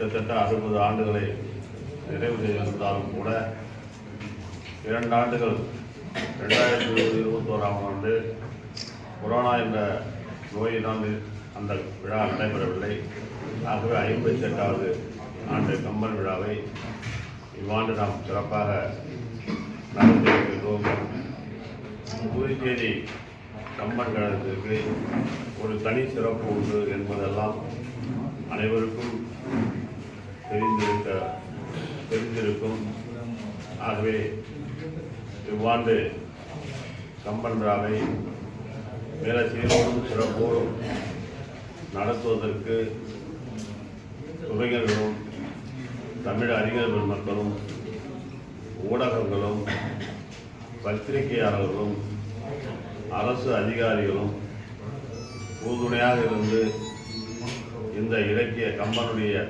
கிட்டத்தட்ட அறுபது ஆண்டுகளை நிறைவு செய்திருந்தாலும் கூட இரண்டு ஆண்டுகள் ரெண்டாயிரத்தி இருபது இருபத்தோராம் ஆண்டு கொரோனா என்ற நோயினால் அந்த விழா நடைபெறவில்லை. ஆகவே ஐம்பத்தி எட்டாவது ஆண்டு கம்பன் விழாவை இவ்வாண்டு நாம் சிறப்பாக நடத்திருக்கின்றோம் புதுச்சேரி கம்பன் கழகத்திற்கு ஒரு தனி சிறப்பு உண்டு என்பதெல்லாம் அனைவருக்கும் தெரிந்திருக்க தெரிந்திருக்கும். ஆகவே இவ்வாண்டு கம்பன் விழாவை மிக சீரோடும் சிறப்போடும் நடத்துவதற்கு துறைஞர்களும் தமிழ் அறிஞர் பெருமக்களும் ஊடகங்களும் பத்திரிகையாளர்களும் அரசு அதிகாரிகளும் உறுதுணையாக இருந்து இந்த இலக்கிய கம்பனுடைய